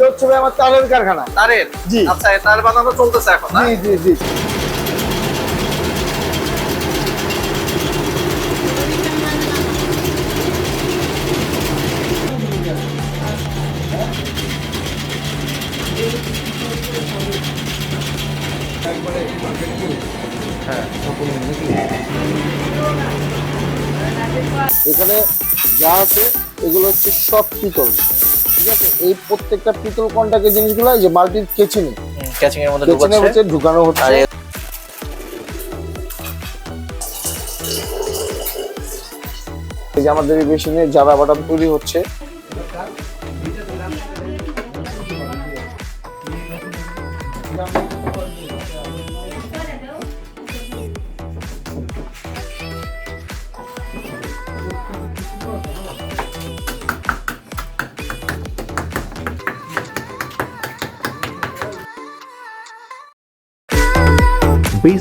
এটা হচ্ছে ভাই আমার তারের কারখানা। তারের? জি। আচ্ছা তার বানানো চলতেছে এখন না? জি জি জি। এখানে যা আছে এগুলো হচ্ছে সব পিতল। ঠিক আছে? এই প্রত্যেকটা পিতল কন্টাক্টের জিনিসগুলো যে মাল্টির কেচিনি ক্যাচিং এর মধ্যে ঢুকাচ্ছে। হচ্ছে ঢুকানো হচ্ছে। এই যে আমাদের এই মেশিনে জারা বাটাম তৈরি হচ্ছে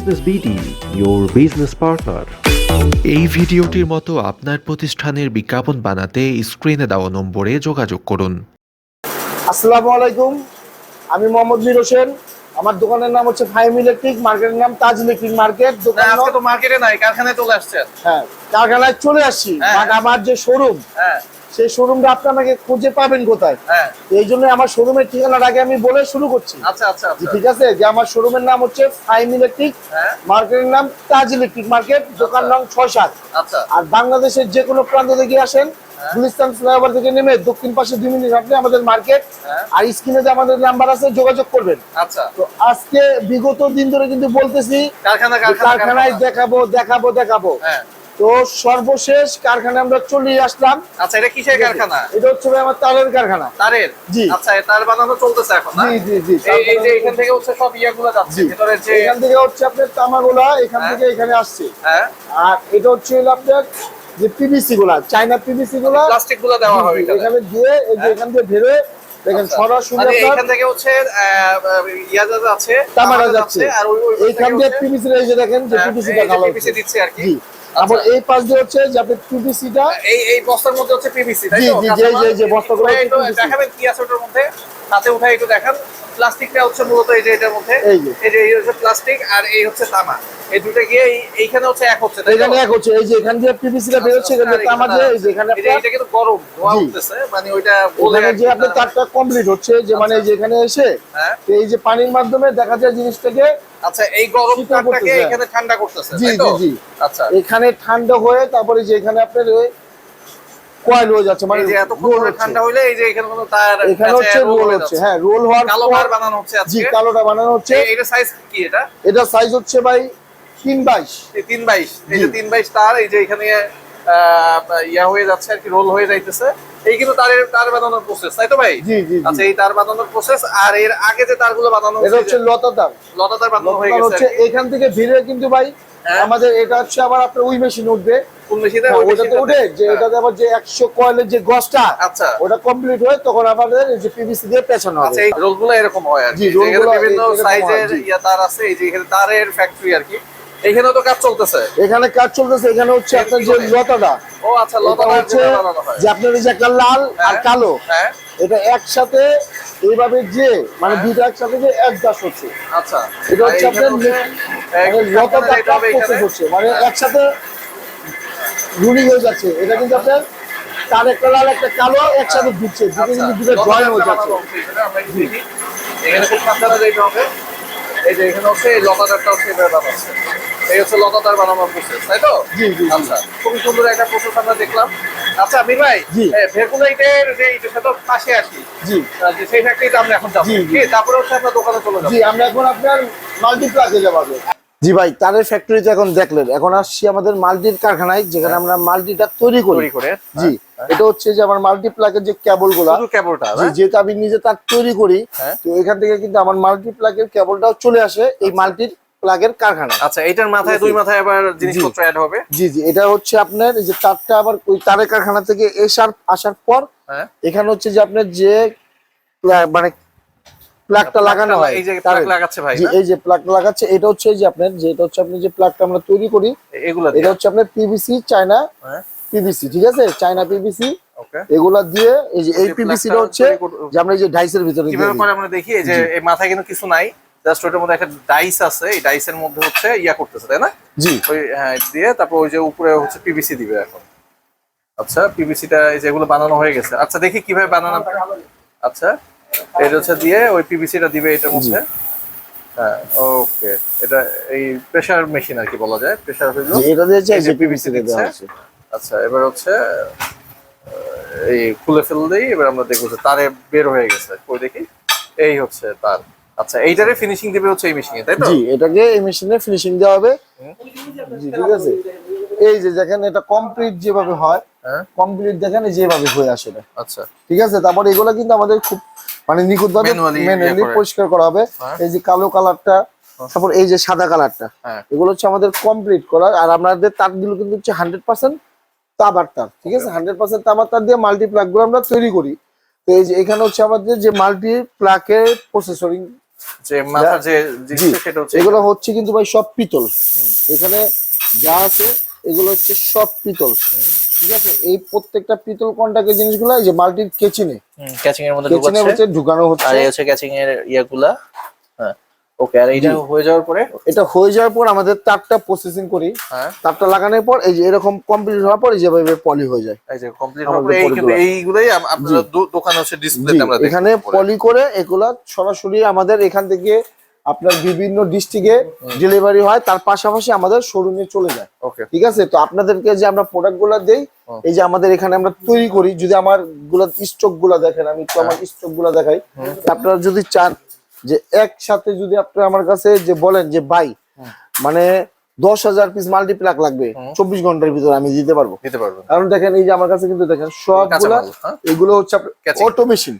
business BD your business partner এই ভিডিওটির মতো আপনার প্রতিষ্ঠানের বিজ্ঞাপন বানাতে স্ক্রিনে দেওয়া নম্বরে যোগাযোগ করুন। আসসালামু আলাইকুম আমি মোহাম্মদ মির হোসেন। আমার দোকানের নাম হচ্ছে ফাইম ইলেকট্রিক মার্কেটের নাম তাজ ইলেকট্রিক মার্কেট। দোকান আজকে তো মার্কেটে নাই কারখানায় চলে আসছেন। হ্যাঁ কারখানায় চলে আসছি। হ্যাঁ। বাট আমার যে শোরুম। হ্যাঁ। সেই শোরুমটা আপনি আমাকে খুঁজে পাবেন কোথায়? হ্যাঁ। এই জন্য আমার শোরুমের ঠিকানার আগে আমি বলে শুরু করছি। আচ্ছা আচ্ছা আচ্ছা। ঠিক আছে যে আমার শোরুমের নাম হচ্ছে ফাইম ইলেকট্রিক মার্কেটের নাম তাজ ইলেকট্রিক মার্কেট দোকান আচ্ছা। নং ছয় সাত। আর বাংলাদেশের যে কোনো প্রান্ত থেকে আসেন। গুলিস্তান ফ্লাইওভার থেকে নেমে দক্ষিণ পাশে দুই মিনিট আপনি আমাদের মার্কেট। আর স্ক্রিনে যে আমাদের নাম্বার আছে যোগাযোগ করবেন। আচ্ছা। তো আজকে বিগত দিন ধরে কিন্তু বলতেছি কারখানা কারখানায় দেখাবো দেখাবো দেখাবো। হ্যাঁ। তো সর্বশেষ কারখানা আমরা চলে আসলাম। আচ্ছা এটা কিসের কারখানা? এটা হচ্ছে আমার তারের কারখানা। তারের? জি। আচ্ছা তার বানানো চলতেছে এখন জি জি জি এই- যে এখান থেকে হচ্ছে সব ইয়াগুলো যাচ্ছে জি। ভিতরের যে এখান থেকে হচ্ছে আপনার তামাগুলা এখান হ্যাঁ। থেকে এখানে আসছে। হ্যাঁ। আর এটা হচ্ছে হলো আপনার যে পিভিসি গুলা চায়না পিভিসি গুলা প্লাস্টিকগুলো দেওয়া হবে এখানে। এখানে দিয়ে এই যে হ্যাঁ। এখান দিয়ে বেরোয় দেখেন আচ্ছা। সরাসরি মানে এখান থেকে হচ্ছে ইয়াজা যাচ্ছে তামারা যাচ্ছে। আর ওই এইখান দিয়ে পিভিসি এই যে দেখেন যে পিভিসি টা পিভিসি দিচ্ছে আর কি। তারপর এই পাশ দিয়ে হচ্ছে যে আপনি পিভিসি টা এই এই বস্তার মধ্যে হচ্ছে পিভিসি তাই তো? জি, জি? যে বস্তাগুলো উঠায় হচ্ছে দেখাবেন কি আছে ওটার মধ্যে? হাতে উঠায় একটু দেখান। প্লাস্টিকটা হচ্ছে মূলত এই যে এটার মধ্যে। এই যে। এই এই হচ্ছে প্লাস্টিক আর এই হচ্ছে তামা। এই দুটো গিয়ে এই- এইখানে হচ্ছে এক হচ্ছে এখানে এক হচ্ছে। এই যে এখান দিয়ে পিভিসি টা বেরোচ্ছে এখানে তামা দিয়ে এই যে এখানে এই আপনার এটা কিন্তু গরম ধোয়া উঠতেছে মানে ওইটা বলে যে আপনার তারটা কমপ্লিট হচ্ছে যে মানে আচ্ছা। যে এখানে এসে হ্যাঁ। এই যে পানির মাধ্যমে দেখা যায় জিনিসটাকে আচ্ছা এই গরম তারটাকে এখানে ঠান্ডা করতেছে জি জি জি। আচ্ছা। এখানে ঠান্ডা হয়ে তারপরে যে এখানে আপনার কয়েল হয়ে যাচ্ছে মানে। ঠান্ডা হইলে এই যে এখানে কোনো তার এখানে হচ্ছে রোল হচ্ছে। হ্যাঁ রোল হওয়ার কালো বার বানানো হচ্ছে জি কালোটা বানানো হচ্ছে। এটা সাইজ কি এটা? এটা সাইজ হচ্ছে ভাই এই যে জি। তিন বাইশ তার এই যে এখানে ইয়া হয়ে যাচ্ছে আর কি রোল হয়ে যাইতেছে। এই কিন্তু তারের তার বানানোর প্রসেস তাই তো ভাই? জি। আচ্ছা এই তার বানানোর প্রসেস আর এর আগে যে তারগুলো বানানো এটা হচ্ছে লতা তার। লতা তার বানানো হয়ে গেছে এখান থেকে ভিড়ে কিন্তু ভাই হ্যাঁ। আমাদের এটা হচ্ছে আবার আপনার ওই মেশিন উঠবে। হ্যাঁ? উঠে যে হ্যাঁ। আবার যে একশো কয়েলের যে গজটা আচ্ছা ওটা কমপ্লিট হয় তখন আমাদের যে পিভিসি দিয়ে পেছানো আচ্ছা হবে রোলগুলো এরকম হয় আর জি, কি রোলগুলো এখানে বিভিন্ন সাইজের ইয়া তার আছে এই যে এখানে তারের ফ্যাক্টরি আর কি এখানেও তো কাজ চলতেছে এখানে কাজ চলতেছে এখানে হচ্ছে আপনার যে লতাটা ও আচ্ছা লতা হচ্ছে যে আপনার এই যে একটা লাল আর হ্যাঁ। কালো হ্যাঁ এটা একসাথে এইভাবে যে মানে। দুইটা একসাথে যে এক দাস হচ্ছে আচ্ছা এটা হচ্ছে আপনার হচ্ছে এক মানে লতা কারখানা যেটা হবে প্রসেস হচ্ছে মানে। একসাথে রুলিং হয়ে যাচ্ছে। এটা কিন্তু আপনার তার একটা লাল একটা কালো একসাথে ঢুকছে। দুটো আচ্ছা, কিন্তু দুটো হয়ে যাচ্ছে। এখানে, আমরা একটু দেখি। এখানে খুব সাবধানে যেতে হবে। এই যে এখানে হচ্ছে এই লতা হচ্ছে এভাবে বানাচ্ছে এই হচ্ছে লতা বানানোর প্রসেস তাই তো? জি, জি, জি। আচ্ছা খুবই সুন্দর একটা প্রসেস আমরা দেখলাম। আচ্ছা ভাই। ভেকুলাইটের যে এটা তো পাশে আসি জি। সেই ফ্যাক্টরিতে আমরা এখন যাব। তারপরে হচ্ছে আপনার দোকানে চলে যাব। জি আমরা এখন আপনার মাল্টিপ্লাকে যাব জি ভাই তারের ফ্যাক্টরিতে এখন দেখলেন এখন আসছি আমাদের মাল্টির কারখানায় যেখানে আমরা মাল্টিটা তৈরি করি। তৈরি করে জি এটা হচ্ছে যে আমার মাল্টি মাল্টিপ্লাকের যে কেবলগুলা কেবলটা যেহেতু আমি নিজে তার তৈরি করি হ্যাঁ। তো এখান থেকে কিন্তু আমার মাল্টি প্লাগের কেবলটাও চলে আসে এই মাল্টির প্লাগের কারখানা আচ্ছা এটার মাথায় দুই মাথায় আবার জিনিসপত্র অ্যাড হবে? জি জি এটা হচ্ছে আপনার এই যে তারটা আবার ওই তারের কারখানা থেকে এসার আসার পর হ্যাঁ। এখানে হচ্ছে যে আপনার যে মানে প্লাগটা লাগানো হয়। এই যে plug লাগাচ্ছে ভাই এই যে প্লাগটা লাগাচ্ছে এটা হচ্ছে এই যে আপনার যে এটা হচ্ছে আপনি যে প্লাগটা আমরা তৈরি করি এগুলো এটা হচ্ছে আপনার পিভিসি চায়না পিভিসি ঠিক আছে? চায়না পিভিসি ওকে এগুলা দিয়ে এই যে এই পিভিসিটা হচ্ছে যে আমরা এই যে ডাইসের ভিতরে কীভাবে। করে আমরা দেখি? এই যে মাথায় কিন্তু কিছু নাই জাস্ট ওটার মধ্যে একটা ডাইস আছে এই ডাইসের মধ্যে হচ্ছে ইয়া করতেছে তাই না? জি। ওই হ্যাঁ দিয়ে তারপর ওই যে উপরে হচ্ছে পিভিসি দিবে এখন। আচ্ছা পিভিসিটা এই যেগুলো বানানো হয়ে গেছে। আচ্ছা দেখি কীভাবে বানানো আচ্ছা। এটা হচ্ছে দিয়ে ওই পিভিসিটা দিবে এটার মধ্যে। হ্যাঁ ওকে। এটা এই প্রেসার মেশিন আর কি বলা যায়। প্রেসার হইল এটা এই যে পিভিসি দেওয়া আছে আচ্ছা এবার হচ্ছে এই খুলে ফেল দেই এবার আমরা দেখব যে তারে বের হয়ে গেছে। ওই দেখি? এই হচ্ছে তার। আচ্ছা এইটারে ফিনিশিং দিবে হচ্ছে এই মেশিনে তাই তো? জি এটাকে এই মেশিনে ফিনিশিং দেওয়া হবে। জি ঠিক আছে। এই যে দেখেন এটা কমপ্লিট যেভাবে হয় হ্যাঁ। কমপ্লিট দেখেন যেভাবে হয়ে আসে আচ্ছা। ঠিক আছে? তারপর এগুলো কিন্তু আমাদের খুব মানে নিখুঁত ভাবে ইয়ে ম্যানুয়ালি পরিষ্কার করা হবে। হ্যাঁ। এই যে কালো কালারটা তারপর এই যে সাদা কালারটা হ্যাঁ। এগুলো হচ্ছে আমাদের কমপ্লিট করা। আর আমাদের তারগুলো কিন্তু হচ্ছে হান্ড্রেড পার্সেন্ট তামার তার ঠিক আছে? হান্ড্রেড পার্সেন্ট তামার তার দিয়ে মাল্টি প্লাগগুলো আমরা তৈরি করি। তো এই যে এখানে হচ্ছে আমাদের যে মাল্টি প্লাকের প্রসেসরিং এগুলো হচ্ছে কিন্তু ভাই সব পিতল। এখানে যা আছে এগুলো হচ্ছে সব পিতল। ঠিক আছে? এই প্রত্যেকটা পিতল কন্টাক্টের জিনিসগুলো এই যে মাল্টির কেচিনে ক্যাচিং এর মধ্যে কেচিনে হচ্ছে ঢুকানো হচ্ছে। আর এই হচ্ছে ক্যাচিং এর ইয়াগুলা। হ্যাঁ ওকে আর এইটা হয়ে যাওয়ার পরে? এটা হয়ে যাওয়ার পর আমাদের তারটা প্রসেসিং করি। হ্যাঁ। তারটা লাগানোর পর এই যে এরকম কমপ্লিট হওয়ার পর এই যেভাবে পলি হয়ে যায়। এই যে কমপ্লিট হওয়ার পরে এই এইগুলাই আপনারা দোকানে হচ্ছে ডিসপ্লেতে আমরা এখানে পলি করে এগুলা সরাসরি আমাদের এখান থেকে আপনার বিভিন্ন ডিস্ট্রিক্টে ডেলিভারি হয় তার পাশাপাশি আমাদের শোরুমে চলে যায়। ঠিক আছে? তো আপনাদেরকে যে আমরা প্রোডাক্টগুলা দেই এই যে আমাদের এখানে আমরা তৈরি করি যদি আমারগুলা স্টকগুলা দেখেন আমি একটু আমার স্টকগুলা দেখাই। আপনারা যদি চান যে একসাথে যদি আপনারা আমার কাছে যে বলেন যে ভাই মানে দশ হাজার পিস মাল্টিপ্লাক লাগবে চব্বিশ ঘণ্টার ভিতরে আমি দিতে পারব। দিতে কারণ দেখেন এই যে আমার কাছে কিন্তু দেখেন সবগুলা হ্যাঁ? এগুলো হচ্ছে। Auto machine.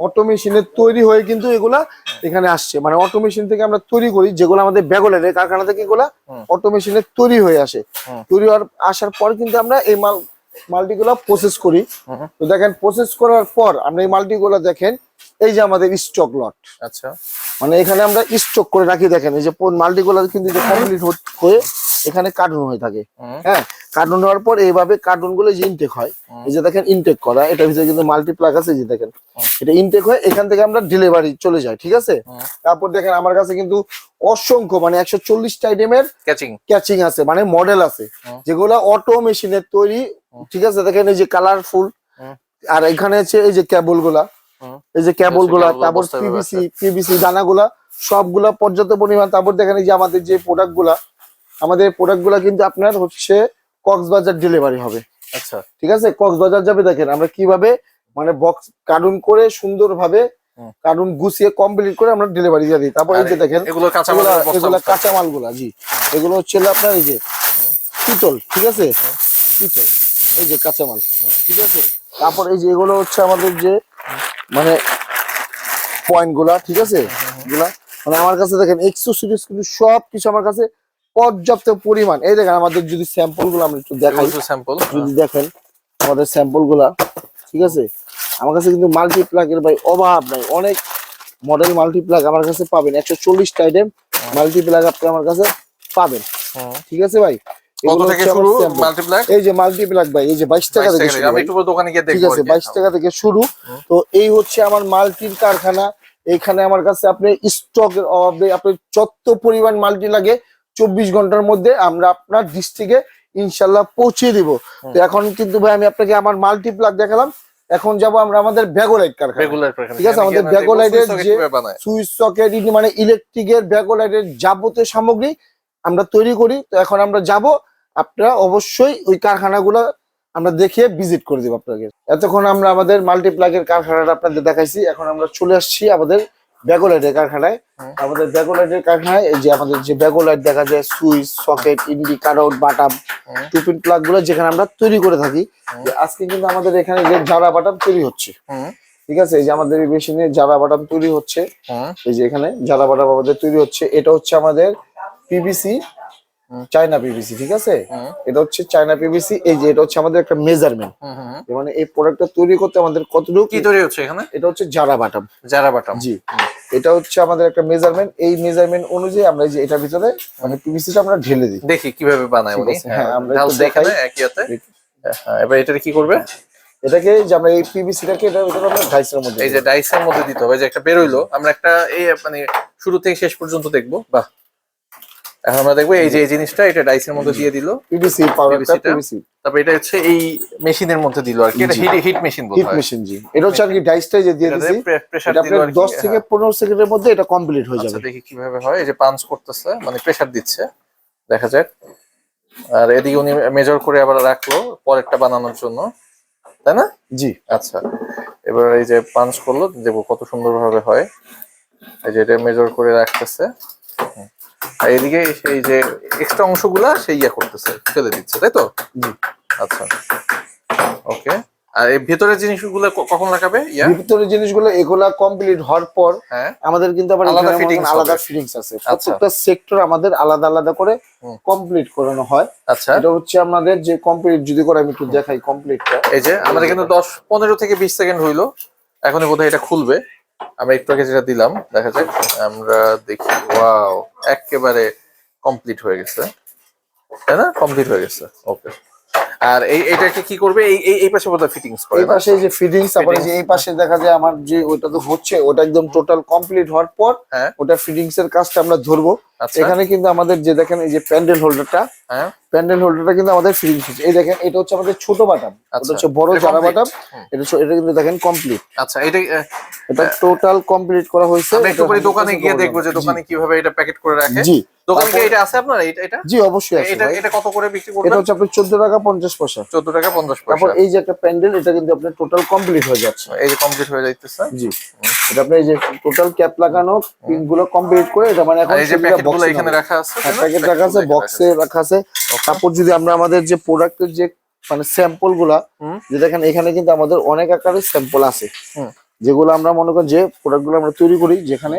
অটো মেশিনের তৈরি হয়ে কিন্তু এগুলা এখানে আসছে। মানে অটো মেশিন থেকে আমরা তৈরি করি যেগুলো আমাদের ব্যাগলের কারখানা থেকে এগুলা হুম। অটো মেশিনের তৈরি হয়ে আসে। তৈরি হওয়ার আসার পর কিন্তু আমরা এই মাল মাল্টিগুলো প্রসেস করি। তো দেখেন প্রসেস করার পর আমরা এই মাল্টিগুলো দেখেন এই যে আমাদের স্টক লট আচ্ছা। মানে এখানে আমরা স্টক করে রাখি দেখেন এই যে মাল্টিগুলো কিন্তু কমপ্লিট হয়ে এখানে কার্টুন হয়ে থাকে। হ্যাঁ কার্টুন হওয়ার পর এইভাবে কার্টুনগুলো যে ইনটেক হয় এই যে দেখেন ইনটেক করা এটা ভিতরে কিন্তু মাল্টিপ্লাক আছে যে দেখেন। এটা ইনটেক হয় এখান থেকে আমরা ডেলিভারি চলে যায় ঠিক আছে? তারপর দেখেন আমার কাছে কিন্তু অসংখ্য মানে একশো চল্লিশটা আইটেমের ক্যাচিং ক্যাচিং আছে মানে মডেল আছে। যেগুলো অটো মেশিনের তৈরি ঠিক আছে? দেখেন এই যে কালারফুল আর এখানে আছে এই যে কেবলগুলা। এই যে কেবলগুলা তারপর বস্তায় পিভিসি পিভিসি দানাগুলা সবগুলা পর্যাপ্ত পরিমাণ। তারপর দেখেন এই যে আমাদের যে প্রোডাক্টগুলা আমাদের প্রোডাক্টগুলা কিন্তু আপনার হচ্ছে কক্সবাজার ডেলিভারি হবে। আচ্ছা। ঠিক আছে? কক্সবাজার যাবে দেখেন আমরা কীভাবে মানে বক্স কার্টুন করে সুন্দরভাবে। কার্টুন গুছিয়ে কমপ্লিট করে আমরা ডেলিভারি দিয়ে দিই। তারপর এই যে দেখেন এগুলো কাঁচা এগুলা জি। এগুলো হচ্ছে আপনার এই যে পিতল ঠিক আছে? পিতল এই যে কাঁচা মাল ঠিক আছে? তারপর এই যে এগুলো হচ্ছে আমাদের যে মানে পয়েন্টগুলা ঠিক আছে? এগুলা। মানে আমার কাছে দেখেন এক্সো সিরিজ কিন্তু সব কিছু আমার কাছে পর্যাপ্ত পরিমাণ। এই দেখেন আমাদের যদি স্যাম্পলগুলো আমরা একটু দেখাই। স্যাম্পল যদি দেখেন আমাদের স্যাম্পলগুলা ঠিক আছে? আমার কাছে কিন্তু মাল্টিপ্লাগের ভাই অভাব নাই। অনেক মডেল মাল্টিপ্লাগ আমার কাছে পাবেন। একশো চল্লিশটা আইটেম মাল্টিপ্লাগ আপনি আমার কাছে পাবেন। ঠিক আছে ভাই? কত থেকে শুরু sample। এই যে মাল্টিপ্লাগ ভাই এই যে বাইশ টাকা থেকে শুরু আমি একটু পরে দোকানে গিয়ে ঠিক আছে। বাইশ টাকা থেকে শুরু। তো এই হচ্ছে আমার মাল্টির কারখানা। এখানে আমার কাছে আপনি স্টকের অভাবে আপনি যত পরিমাণ মাল্টি লাগে চব্বিশ ঘণ্টার মধ্যে আমরা আপনার ডিস্ট্রিক্টে ইনশাল্লাহ পৌঁছে দিব। তো এখন কিন্তু ভাই আমি আপনাকে আমার মাল্টিপ্লাগ দেখালাম। এখন যাব আমরা আমাদের ব্যাগোলাইট কারখানা ঠিক আছে, আমাদের ব্যাকলাইটের যে- সুইচ সকেট মানে ইলেকট্রিকের ব্যাকলাইটের যাবতীয় সামগ্রী আমরা তৈরি করি। তো এখন আমরা যাব আপনারা অবশ্যই ওই কারখানাগুলো আমরা দেখে ভিজিট করে দেবো আপনাকে। এতক্ষণ আমরা আমাদের মাল্টিপ্লাগের কারখানাটা আপনাদের দেখাইছি। এখন আমরা চলে আসছি আমাদের ব্যাকলাইটের কারখানায়। আমাদের ব্যাগোলাইটের কারখানায় এই যে আমাদের যে ব্যাগোলাইট দেখা যায় সুইচ সকেট ইন্ডি কাটআউট বাটাম। টুপিন প্লাগগুলো যেখানে আমরা তৈরি করে থাকি। আজকে কিন্তু আমাদের এখানে যে জারা বাটাম তৈরি হচ্ছে। ঠিক আছে? এই যে আমাদের এই মেশিনে জারা বাটাম তৈরি হচ্ছে। এই যে এখানে জারা বাটাম আমাদের তৈরি হচ্ছে। এটা হচ্ছে আমাদের হুম। চায়না পিভিসি ঠিক আছে? এটা হচ্ছে চায়না পিভিসি এই যে এটা হচ্ছে আমাদের একটা মেজারমেন্ট। মানে এই প্রোডাক্টটা তৈরি করতে আমাদের কতটুকু কি তৈরি হচ্ছে এখানে? এটা হচ্ছে জারা বাটাম জারা বাটাম জি। এটা হচ্ছে আমাদের একটা মেজারমেন্ট এই মেজারমেন্ট অনুযায়ী আমরা যে এটার ভিতরে মানে পিভিসিটা আমরা ঢেলে দিই। দেখি কীভাবে বানায় উনি হ্যাঁ, আমরা একটু দেখাই। একই হাতে হ্যাঁ এবার এটা কি করবে? এটাকে যে আমরা এই পিভিসিটাকে এটা এটা আমরা ডাইসের মধ্যে এই যে ডাইসের মধ্যে দিতে হবে। যে একটা বেরোইলো আমরা একটা এই মানে শুরু থেকে শেষ পর্যন্ত দেখব। বাহ এখন আমরা দেখব এই যে এই জিনিসটা এটা ডাইসের মধ্যে দিয়ে দিল। পিভিসি পাউডারটা পিভিসি তারপর এটা হচ্ছে এই মেশিনের মধ্যে দিল আর কি। এটা heat heat machine heat machine জি। এটা হচ্ছে আর কি ডাইসটা যে দিয়ে দিছি প্রেসার এটা কি 10 থেকে হ্যাঁ। 15 সেকেন্ডের মধ্যে এটা কমপ্লিট হয়ে আচ্ছা যাবে। দেখি কীভাবে হয়। এই যে পাঞ্চ করতেছে মানে প্রেসার দিচ্ছে। দেখা যাক। আর এদিকে উনি মেজর করে আবার রাখল পরেরটা বানানোর জন্য। তাই না? জি। আচ্ছা। এবার এই যে পাঞ্চ করল দেখব কত সুন্দরভাবে হয়। এই যে এটা মেজর করে রাখতেছে। হুম। আর এদিকে সেই যে এক্সট্রা অংশগুলা সেই ইয়া করতেছে ফেলে দিচ্ছে তাই তো? আচ্ছা। ওকে আর এই ভেতরের জিনিসগুলো কখন লাগাবে ভিতরের জিনিসগুলো এগুলা কমপ্লিট হওয়ার পর হ্যাঁ। আমাদের কিন্তু আবার আলাদা আমাদের আলাদা। ফিটিংস আছে। আচ্ছা। প্রত্যেকটা সেক্টর আমাদের আলাদা আলাদা করে কমপ্লিট করানো হয়। আচ্ছা। এটা হচ্ছে আমাদের যে কমপ্লিট যদি করে আমি একটু দেখাই কমপ্লিটটা এই যে আমাদের কিন্তু দশ পনেরো থেকে বিশ সেকেন্ড হইল। এখনই বোধহয় এটা খুলবে। আমরা একটু আগে যেটা দিলাম দেখা যাক আমরা দেখি ওয়াও একেবারে কমপ্লিট হয়ে গেছে। তাই না? কমপ্লিট হয়ে গেছে ওকে আর এই এটাকে কি করবে? এই এই এই পাশে বোধহয় ফিটিংস করে এই? পাশে যে ফিটিংস তারপরে যে এই পাশে দেখা যায় আমার যে ওটা তো হচ্ছে ওটা একদম টোটাল কমপ্লিট হওয়ার পর হ্যাঁ। ওটা ফিটিংস এর কাজটা আমরা ধরবো। এখানে কিন্তু আমাদের যে দেখেন এই যে প্যান্ডেল হোল্ডারটা হ্যাঁ। প্যান্ডেল হোল্ডারটা কিন্তু আমাদের ফিটিংস হচ্ছে এই দেখেন এটা হচ্ছে আমাদের ছোট বাটাম। আচ্ছা। এটা হচ্ছে বড় জারা বাটাম। এটা এটা কিন্তু দেখেন কমপ্লিট আচ্ছা এটা এটা টোটাল কমপ্লিট করা হয়েছে। একটু পরে দোকানে গিয়ে দেখব যে দোকানে কীভাবে এটা প্যাকেট করে রাখে। জি। দোকানে কি এটা আছে আপনার এটা এটা? জি অবশ্যই আছে এটা এটা কত করে বিক্রি করবেন? এটা হচ্ছে আপনার চোদ্দ টাকা পঞ্চাশ পয়সা। চোদ্দ টাকা পঞ্চাশ তারপর এই যে একটা প্যান্ডেল এটা কিন্তু আপনার টোটাল কমপ্লিট হয়ে যাচ্ছে। এই যে কমপ্লিট হয়ে যাইতেছে। জি। এটা আপনার যে টোটাল ক্যাপ লাগানো পিনগুলো কমপ্লিট করে এটা মানে এখন এই যে সেগুলো প্যাকেটগুলো এখানে রাখা আছে? প্যাকেট রাখা আছে প্যাকেটগুলো বক্সে রাখা আছে. তারপর যদি আমরা আমাদের যে প্রোডাক্টের যে মানে স্যাম্পলগুলা হুম। যে দেখেন এখানে কিন্তু আমাদের অনেক আকারের স্যাম্পল আছে। যেগুলো আমরা মনে করি যে প্রোডাক্টগুলো আমরা তৈরি করি যেখানে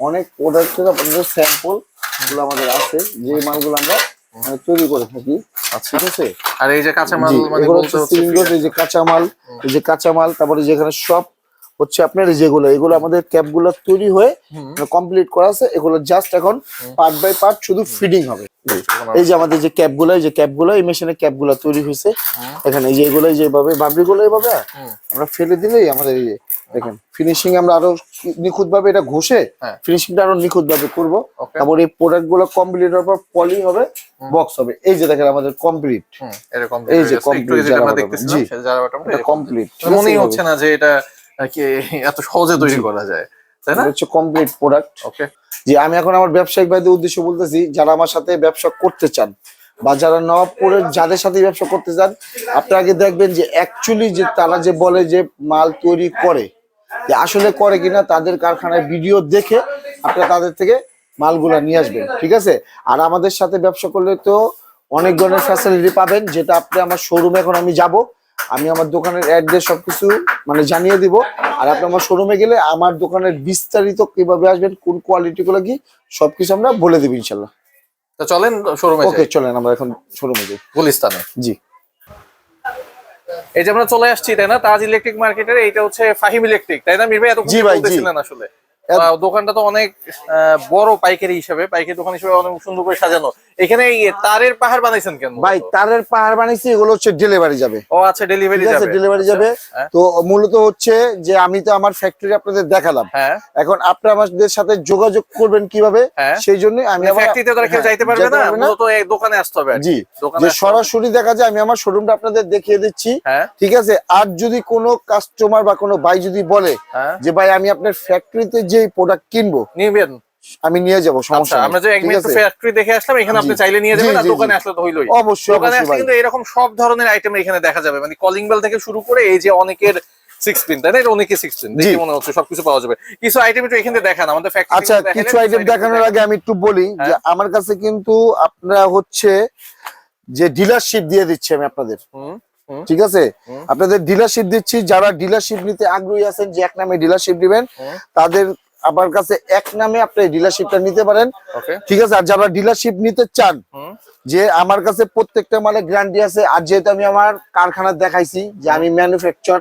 অনেক প্রোডাক্টের আপনাদের স্যাম্পলগুলো আমাদের আছে যে মালগুলো আমরা মানে তৈরি করে থাকি। আচ্ছা। ঠিক আছে? আর এই যে কাঁচামাল মানে বলতে হচ্ছে এই যে কাঁচামাল এই যে কাঁচামাল তারপরে যেখানে সব হচ্ছে আপনার যেগুলো এগুলো আমাদের ক্যাপগুলো তৈরি হয়ে কমপ্লিট করা আছে। এগুলো জাস্ট এখন পার্ট বাই পার্ট শুধু ফিডিং হবে। এই যে আমাদের যে ক্যাপগুলো এই যে ক্যাপগুলো এই মেশিনে ক্যাপগুলো তৈরি হয়েছে। এখানে এই যে এগুলো যেভাবে যে এইভাবে এইভাবে আমরা ফেলে দিলেই আমাদের এই যে দেখেন ফিনিশিং আমরা আরও নিখুঁত ভাবে এটা ঘষে হ্যাঁ। ফিনিশিংটা আরও নিখুঁত ভাবে করব তারপর এই প্রোডাক্টগুলো কমপ্লিট হওয়ার পর পলি হবে বক্স হবে। এই যে দেখেন আমাদের কমপ্লিট এই যে কমপ্লিট এটা এরকম। কমপ্লিট মনেই হচ্ছে না যে এটা এত সহজে তৈরি করা যায় তাই না? হচ্ছে কমপ্লিট প্রোডাক্ট ওকে যে আমি এখন আমার ব্যবসায়িক ভাইদের উদ্দেশ্য বলতেছি যারা আমার সাথে ব্যবসা করতে চান বা যারা নবাবপুরের যাদের সাথে ব্যবসা করতে চান আপনারা আগে দেখবেন যে অ্যাকচুয়ালি যে তারা যে বলে যে মাল তৈরি করে যে আসলে করে কিনা তাদের কারখানায় ভিডিও দেখে আপনারা তাদের থেকে মালগুলা নিয়ে আসবেন ঠিক আছে? আর আমাদের সাথে ব্যবসা করলে তো অনেক ধরনের ফ্যাসিলিটি পাবেন যেটা আপনি আমার শোরুমে এখন আমি যাব। আমি আমার দোকানের অ্যাড্রেস সবকিছু মানে জানিয়ে দিব। আর আপনি আমার শোরুমে গেলে আমার দোকানের বিস্তারিত কীভাবে আসবেন কোন কোয়ালিটি গুলো কি সবকিছু আমরা বলে দিব ইনশাল্লাহ। তো চলেন শোরুমে ওকে চলেন আমরা এখন শোরুমে যাই। গুলিস্তানে। জি। এই যে আমরা চলে আসছি তাই না? তাজ ইলেকট্রিক মার্কেটের এইটা হচ্ছে ফাহিম ইলেকট্রিক তাই না মির ভাই? জি। বলতেছিলেন আসলে? দোকানটা তো অনেক বড় পাইকারি হিসাবে পাইকারি দোকান হিসেবে অনেক সুন্দর করে সাজানো। এখানে তারের পাহাড় বানাইছেন কেন ভাই তারের পাহাড় বানিয়েছি এগুলো হচ্ছে ডেলিভারি যাবে। ও আচ্ছা ডেলিভারি যাবে। ডেলিভারি যাবে। হ্যাঁ। তো মূলত হচ্ছে যে আমি তো আমার ফ্যাক্টরি আপনাদের দেখালাম। হ্যাঁ। এখন আপনারা আমাদের সাথে যোগাযোগ করবেন কীভাবে? হ্যাঁ। সেই জন্য আমি ফ্যাক্টরিতে তো কেউ হ্যাঁ, যাইতে পারবে না? মূলত এই দোকানে আসতে হবে জি যে সরাসরি দেখা যায় আমি আমার শোরুমটা আপনাদের দেখিয়ে দিচ্ছি। ঠিক আছে? আর যদি কোনো কাস্টমার বা কোনো ভাই যদি বলে যে ভাই আমি আপনার ফ্যাক্টরিতে যে প্রোডাক্ট কিনবো নিবেন। আমি নিয়ে যাব আচ্ছা সমস্যা আমরা যে এক মিনিট ফ্যাক্টরি দেখে আসলাম এখানে আপনি চাইলে নিয়ে যাবেন আর দোকানে আসলে তো হইলোই। অবশ্যই দোকানে আসলে কিন্তু এরকম সব ধরনের আইটেম এখানে দেখা যাবে। মানে কলিং বেল থেকে শুরু করে এই যে অনেকের সিক্স পিন তাই না? এটা অনেকে সিক্স পিন দেখে মনে হচ্ছে সবকিছু পাওয়া যাবে। কিছু আইটেম একটু এখানে দেখান আমাদের ফ্যাক্টরি আচ্ছা কিছু আইটেম দেখানোর আগে আমি একটু বলি যে হ্যাঁ। আমার কাছে কিন্তু আপনারা হচ্ছে যে ডিলারশিপ দিয়ে দিচ্ছি আমি আপনাদের। ঠিক আছে? আপনাদের ডিলারশিপ দিচ্ছি যারা ডিলারশিপ নিতে আগ্রহী আছেন যে এক নামে ডিলারশিপ দিবেন তাদের আমার কাছে এক নামে আপনি ডিলারশিপটা নিতে পারেন। ঠিক আছে আর যারা ডিলারশিপ নিতে চান যে আমার কাছে প্রত্যেকটা মালে গ্যারান্টি আছে আর যেহেতু আমি আমার কারখানা দেখাইছি যে আমি ম্যানুফ্যাকচার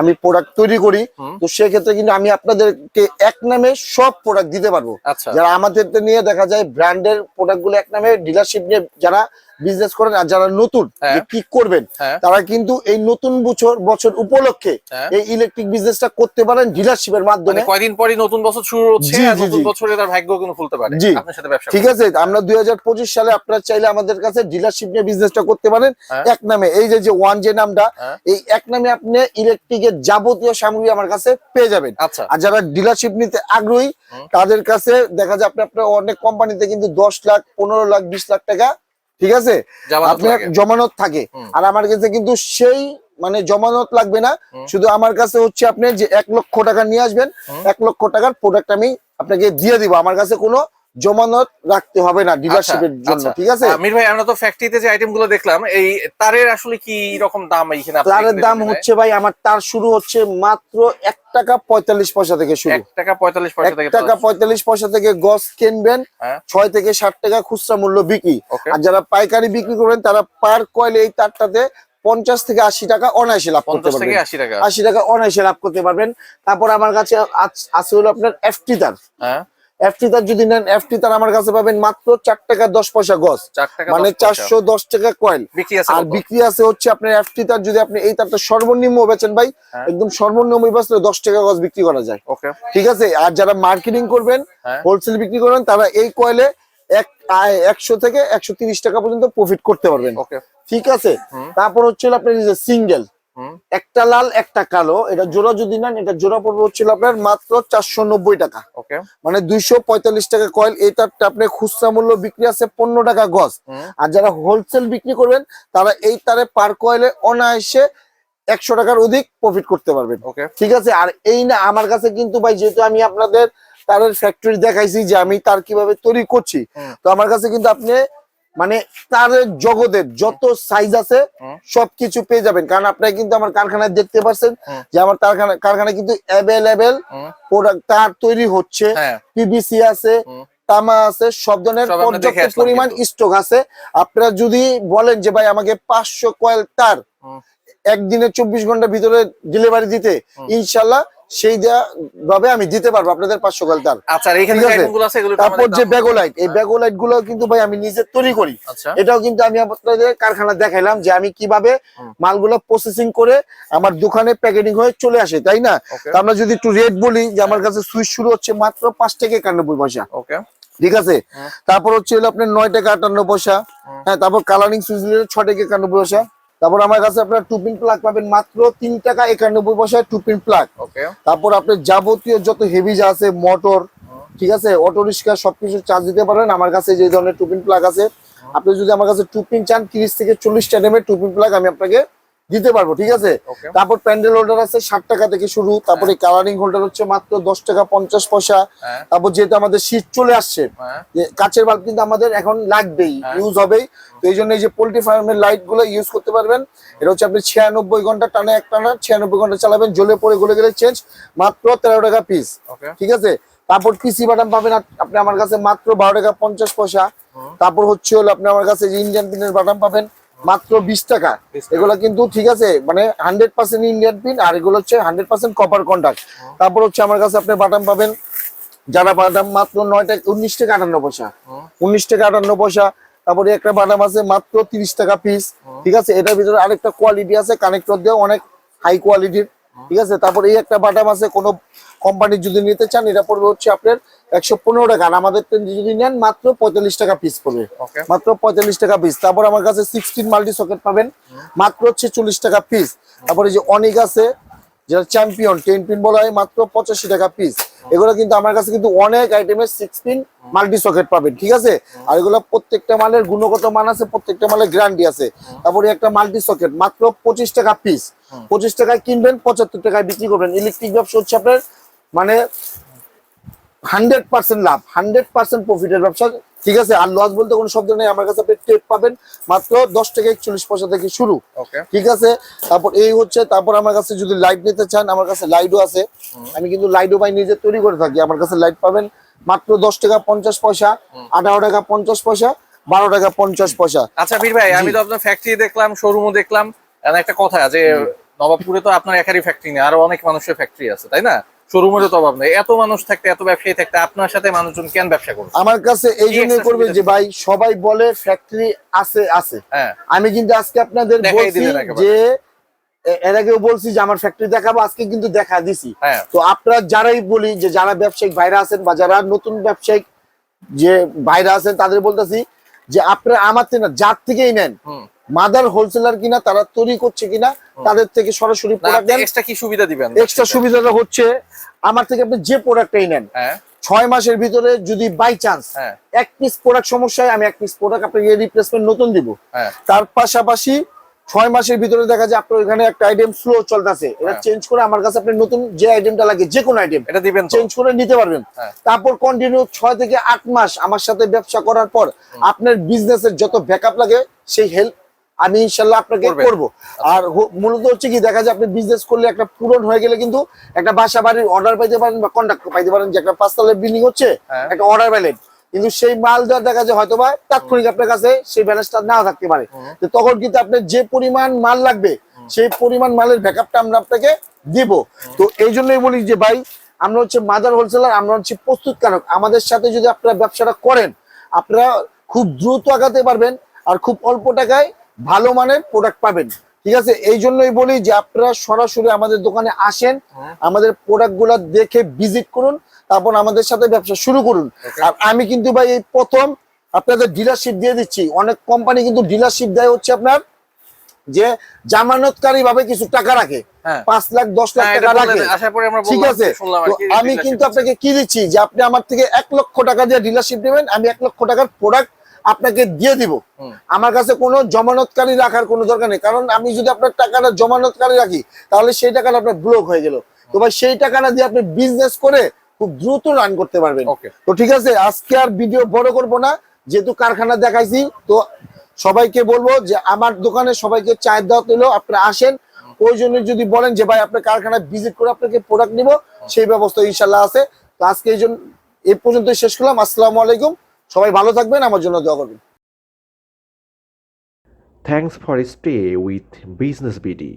আমি প্রোডাক্ট তৈরি করি তো সেক্ষেত্রে কিন্তু আমি আপনাদেরকে এক নামে সব প্রোডাক্ট দিতে পারব। আচ্ছা। যারা আমাদের নিয়ে দেখা যায় ব্র্যান্ডের প্রোডাক্টগুলো এক নামে ডিলারশিপ নিয়ে যারা বিজনেস করেন আর যারা নতুন হ্যাঁ। কি করবেন হ্যাঁ। তারা কিন্তু এই নতুন বছর বছর উপলক্ষে হ্যাঁ। এই ইলেকট্রিক বিজনেসটা করতে পারেন ডিলারশিপের মানে মাধ্যমে। কয়দিন পরই নতুন বছর শুরু হচ্ছে নতুন বছরে তার ভাগ্য কিন্তু খুলতে পারে। আপনার সাথে ব্যবসা ঠিক আছে আমরা দুই হাজার পঁচিশ সালে আপনারা চাইলে আমাদের কাছে ডিলারশিপ নিয়ে বিজনেসটা করতে পারেন। হ্যাঁ। এক নামে এই যে যে ওয়ান যে নামটা হ্যাঁ। এই এক নামে আপনি ইলেকট্রিকের যাবতীয় সামগ্রী আমার কাছে পেয়ে যাবেন। আচ্ছা। আর যারা ডিলারশিপ নিতে আগ্রহী তাদের কাছে দেখা যায় আপনি আপনার অনেক কোম্পানিতে কিন্তু দশ লাখ পনেরো লাখ বিশ লাখ টাকা ঠিক আছে? আপনার জমানত থাকে। আর আমার কাছে কিন্তু সেই মানে জমানত লাগবে না। শুধু আমার কাছে হচ্ছে আপনি যে এক লক্ষ টাকা নিয়ে আসবেন এক লক্ষ টাকার প্রোডাক্ট আমি আপনাকে দিয়ে দিব। আমার কাছে কোনো জমানত রাখতে হবে না ডিলারশিপের আচ্ছা, জন্য আচ্ছা। ঠিক আছে? আহ, মির ভাই আমরা তো ফ্যাক্টরিতে যে আইটেমগুলো দেখলাম এই তারের আসলে কি রকম দাম এইখানে তারের দাম হচ্ছে ভাই আমার তার শুরু হচ্ছে মাত্র এক টাকা পঁয়তাল্লিশ পয়সা থেকে শুরু। এক টাকা পঁয়তাল্লিশ পয়সা থেকে টাকা পঁয়তাল্লিশ পয়সা থেকে গছ কিনবেন হ্যাঁ। ছয় থেকে ষাট টাকা খুচরা মূল্য বিক্রি। আর যারা পাইকারি বিক্রি করবেন তারা পার কয়েল এই তারটাতে পঞ্চাশ থেকে আশি টাকা অনায়াসে লাভ করতে পারবেন। আশি টাকা। আশি টাকা অনায়াসে লাভ করতে পারবেন। তারপর আমার কাছে আছে হলো আপনার এফটি তার। হ্যাঁ। এফটি তার যদি নেন এফটি তার আমার কাছে পাবেন মাত্র চার টাকা দশ পয়সা গছ মানে। চারশো দশ টাকা কয়েল আর বিক্রি আছে হচ্ছে আপনার এফটি তার যদি আপনি এই তারটা সর্বনিম্ন বেচেন ভাই হ্যাঁ। একদম সর্বনিম্ন বেচলে দশ টাকা গছ বিক্রি করা যায়। ওকে। ঠিক আছে? আর যারা মার্কেটিং করবেন হ্যাঁ। হোলসেল বিক্রি করবেন তারা এই কয়েলে এক একশো থেকে একশো তিরিশ টাকা পর্যন্ত প্রফিট করতে পারবেন। ঠিক আছে? তারপর হচ্ছে আপনার সিঙ্গেল একটা লাল একটা কালো এটা জোড়া যদি নেন এটা জোড়া পড়বে হচ্ছিল আপনার মাত্র চারশো নব্বই টাকা। মানে দুইশো পঁয়তাল্লিশ টাকা কয়েল এইটারটা আপনার খুচরা মূল্য বিক্রি আছে পনেরো টাকা গজ। আর যারা হোলসেল বিক্রি করবেন তারা এই তারে পার কয়েলে অনায়াসে একশো টাকার অধিক প্রফিট করতে পারবেন। ঠিক আছে? আর এই না আমার কাছে কিন্তু ভাই যেহেতু আমি আপনাদের তারের ফ্যাক্টরি দেখাইছি যে আমি তার কীভাবে তৈরি করছি তো আমার কাছে কিন্তু আপনি মানে তার জগতের যত সাইজ আছে সবকিছু পেয়ে যাবেন। কারণ আপনারা কিন্তু আমার কারখানায় দেখতে পাচ্ছেন যে আমার কারখানা কারখানায় কিন্তু অ্যাভেলেবেল প্রোডাক্ট তার তৈরি হচ্ছে। হ্যাঁ। পিবিসি আছে তামা আছে সব ধরনের পর্যাপ্ত পরিমাণ স্টক আছে। আপনারা যদি বলেন যে ভাই আমাকে পাঁচশো কয়েল তার একদিনে চব্বিশ ঘণ্টার ভিতরে ডেলিভারি দিতে ইনশাল্লাহ সেই ভাবে আমি দিতে পারব আপনাদের পাঁচশো আচ্ছা গুলো এগুলো একটু তারপর যে দাম- ব্যাগোলাইট এই হ্যাঁ। ব্যাগোলাইটগুলো কিন্তু ভাই আমি নিজে তৈরি করি। আচ্ছা। এটাও কিন্তু আমি আপনাদের কারখানা দেখাইলাম যে আমি কীভাবে মালগুলো প্রসেসিং করে আমার দোকানে প্যাকেটিং হয়ে চলে আসে তাই না? আমরা যদি একটু রেট বলি যে আমার কাছে সুইচ শুরু হচ্ছে মাত্র পাঁচ থেকে একানব্বই পয়সা। ওকে ঠিক আছে? তারপর হচ্ছে হলো আপনার নয় টাকা আটান্ন পয়সা। হ্যাঁ তারপর কালারিং সুইচ নিলে ছ টাকা একানব্বই পয়সা। তারপর আমার কাছে আপনার টু পিন প্লাগ পাবেন মাত্র তিন টাকা একানব্বই পয়সায় টু পিন প্লাগ তারপর আপনি যাবতীয় যত হেভি যা আছে মোটর ঠিক আছে অটো রিক্সা সবকিছু চার্জ দিতে পারেন। আমার কাছে যে ধরনের টু পিন প্লাগ আছে আপনি যদি আমার কাছে টু পিন চান তিরিশ থেকে চল্লিশ নেমে টু পিন প্লাগ আমি আপনাকে দিতে পারব ঠিক আছে? তারপর প্যান্ডেল হোল্ডার আছে ষাট টাকা থেকে শুরু তারপরে কালারিং হোল্ডার হচ্ছে মাত্র দশ টাকা পঞ্চাশ পয়সা। হ্যাঁ। তারপর যেহেতু আমাদের শীত চলে আসছে হ্যাঁ। কাচের বাল্ব কিন্তু আমাদের এখন লাগবেই হ্যাঁ। ইউজ হবেই। তো এই জন্য এই যে পোল্ট্রি ফার্মের লাইটগুলো ইউজ করতে পারবেন। এটা হচ্ছে আপনি ছিয়ানব্বই ঘণ্টা টানা এক টানা ছিয়ানব্বই ঘণ্টা চালাবেন জ্বলে পড়ে গলে গেলে চেঞ্জ মাত্র তেরো টাকা পিস ঠিক আছে? তারপর পিসি বাটাম পাবেন আপনি আমার কাছে মাত্র বারো টাকা পঞ্চাশ পয়সা। তারপর হচ্ছে হলো আপনি আমার কাছে ইন্ডিয়ান পিনের বাটাম পাবেন মাত্র বিশ টাকা। 20 এগুলো কিন্তু ঠিক আছে মানে হান্ড্রেড পার্সেন্ট ইন্ডিয়ান পিন আর এগুলো হচ্ছে হান্ড্রেড পার্সেন্ট কপার কন্ট্যাক্ট তারপর হচ্ছে আমার কাছে আপনি বাটাম পাবেন যারা বাদাম মাত্র নয় টাকা উনিশ টাকা আটান্ন পয়সা। উনিশ টাকা আটান্ন পয়সা। তারপরে একটা বাদাম আছে মাত্র তিরিশ টাকা পিস ঠিক আছে এটার ভিতরে আরেকটা কোয়ালিটি আছে কানেক্টর দিয়ে অনেক হাই কোয়ালিটির ঠিক আছে? তারপর এই একটা বাটা আছে কোনো কোম্পানির যদি নিতে চান এটা পড়বে হচ্ছে আপনার একশো পনেরো টাকা। আর আমাদের যদি নেন মাত্র পঁয়তাল্লিশ টাকা পিস পড়বে। মাত্র পঁয়তাল্লিশ টাকা পিস তারপর আমার কাছে সিক্সটিন মাল্টি সকেট পাবেন। মাত্র হচ্ছে চল্লিশ টাকা পিস তারপরে যে অনেক আছে যেটা চ্যাম্পিয়ন টেন পিন বলা হয় মাত্র পঁচাশি টাকা পিস এগুলো কিন্তু আমার কাছে কিন্তু অনেক আইটেমের সিক্স মাল্টি সকেট পাবেন, ঠিক আছে? আর এগুলো প্রত্যেকটা মালের গুণগত মান আছে, প্রত্যেকটা মালের গ্যারান্টি আছে। তারপরে একটা মাল্টি সকেট মাত্র পঁচিশ টাকা পিস পঁচিশ টাকায় কিনবেন, পঁচাত্তর টাকায় বিক্রি করবেন। ইলেকট্রিক ব্যবসা হচ্ছে আপনার মানে হান্ড্রেড পার্সেন্ট লাভ হান্ড্রেড পার্সেন্ট প্রফিটের ব্যবসা ঠিক আছে? আর লস বলতে কোনো শব্দ নেই। আমার কাছে আপনি টেপ পাবেন মাত্র দশ থেকে একচল্লিশ পয়সা থেকে শুরু। ঠিক আছে? তারপর এই হচ্ছে তারপর আমার কাছে যদি লাইট নিতে চান আমার কাছে লাইটও আছে। আমি কিন্তু লাইটও বাই নিজে তৈরি করে থাকি। আমার কাছে লাইট পাবেন মাত্র দশ টাকা পঞ্চাশ পয়সা আঠারো টাকা পঞ্চাশ পয়সা বারো টাকা পঞ্চাশ পয়সা। আচ্ছা বীর ভাই আমি তো আপনার ফ্যাক্টরি দেখলাম শোরুমও দেখলাম। একটা কথা যে নবাবপুরে তো আপনার একারই ফ্যাক্টরি নেই। আরও অনেক মানুষের ফ্যাক্টরি আছে তাই না? শোরুমেরও তো অভাব নেই। এত মানুষ থাকতে এত ব্যবসায়ী থাকতে আপনার সাথে মানুষজন কেন ব্যবসা করবে? আমার কাছে এই জন্য করবে যে ভাই সবাই বলে ফ্যাক্টরি আছে আছে। হ্যাঁ। আমি কিন্তু আজকে আপনাদের বলছি যে এর আগেও বলছি যে আমার ফ্যাক্টরি দেখাবো আজকে কিন্তু দেখা দিছি। হ্যাঁ। তো আপনারা যারাই বলি যে যারা ব্যবসায়িক বাইরে আছেন বা যারা নতুন ব্যবসায়িক যে বাইরে আছেন তাদের বলতেছি যে আপনারা আমার থেকে না যার থেকেই নেন। মাদার হোলসেলার কিনা তারা তৈরি করছে কিনা তাদের থেকে সরাসরি প্রোডাক্ট দেন এক্সট্রা কি সুবিধা দিবেন? এক্সট্রা সুবিধাটা হচ্ছে আমার থেকে আপনি যে প্রোডাক্টটাই নেন হ্যাঁ। ছয় মাসের ভিতরে যদি বাই চান্স হ্যাঁ। এক পিস প্রোডাক্ট সমস্যা হয় আমি এক পিস প্রোডাক্ট আপনাকে রিপ্লেসমেন্ট নতুন দিব। হ্যাঁ। তার পাশাপাশি ছয় মাসের ভিতরে দেখা যায় আপনার ওখানে একটা আইটেম স্লো চলতেছে। এটা। চেঞ্জ করে আমার কাছে আপনি নতুন যে আইটেমটা লাগে যে কোনো আইটেম এটা দিবেন চেঞ্জ করে নিতে পারবেন। তারপর কন্টিনিউ ছয় থেকে আট মাস আমার সাথে ব্যবসা করার পর আপনার বিজনেসের যত ব্যাকআপ লাগে সেই হেল্প আমি ইনশাল্লাহ আপনাকে। করব। আর মূলত হচ্ছে কি দেখা যায় আপনি বিজনেস করলে একটা পূরণ হয়ে গেলে কিন্তু একটা বাসা বাড়ির অর্ডার পাইতে পারেন বা কন্ট্যাক্ট পাইতে পারেন যে একটা পাঁচতলের বিল্ডিং হচ্ছে হ্যাঁ। একটা অর্ডার ভ্যালিড কিন্তু সেই মাল দেওয়ার দেখা যায় হয়তো বা তাৎক্ষণিক আপনার কাছে সেই ব্যালেন্সটা না থাকতে পারে। তো তখন কিন্তু আপনার যে পরিমাণ মাল লাগবে সেই পরিমাণ মালের ব্যাকআপটা আমরা আপনাকে দিব। তো এই জন্যই বলি যে ভাই আমরা হচ্ছে মাদার হোলসেলার আমরা হচ্ছে প্রস্তুত প্রস্তুতকারক। আমাদের সাথে যদি আপনারা ব্যবসাটা করেন আপনারা খুব দ্রুত আগাতে পারবেন আর খুব অল্প টাকায় ভালো মানের প্রোডাক্ট পাবেন। ঠিক আছে? এই জন্যই বলি যে আপনারা সরাসরি আমাদের দোকানে আসেন আমাদের প্রোডাক্টগুলা দেখে ভিজিট করুন তারপর আমাদের সাথে ব্যবসা শুরু করুন। আর আমি কিন্তু ভাই এই প্রথম আপনাদের ডিলারশিপ দিয়ে দিচ্ছি। অনেক কোম্পানি কিন্তু ডিলারশিপ দেয় হচ্ছে আপনার যে জামানতকারী ভাবে কিছু টাকা রাখে। হ্যাঁ। পাঁচ লাখ দশ লাখ হ্যাঁ, টাকা রাখে। ঠিক আছে? আমি কিন্তু আপনাকে কি দিচ্ছি যে আপনি আমার থেকে এক লক্ষ টাকা দিয়ে ডিলারশিপ দেবেন আমি এক লক্ষ টাকার প্রোডাক্ট আপনাকে দিয়ে দিব। আমার কাছে কোনো জমানতকারী রাখার কোনো দরকার নেই। কারণ আমি যদি আপনার টাকাটা জমানতকারী রাখি তাহলে সেই টাকাটা আপনার ব্লক হয়ে গেল। তো ভাই সেই টাকাটা দিয়ে আপনি বিজনেস করে খুব দ্রুত রান করতে পারবেন। তো ঠিক আছে আজকে আর ভিডিও বড় করব না। যেহেতু কারখানা দেখাইছি তো সবাইকে বলব যে আমার দোকানে সবাইকে চায়ের দাওয়াত হলো আপনারা আসেন। ওই জন্য যদি বলেন যে ভাই আপনার কারখানায় ভিজিট করে আপনাকে প্রোডাক্ট নিব সেই ব্যবস্থা ইনশাল্লাহ আছে। তো আজকে এই জন্য এই পর্যন্ত শেষ করলাম। আসসালামু আলাইকুম। সবাই ভালো থাকবেন আমার জন্য দোয়া করবেন। Thanks for stay with business BD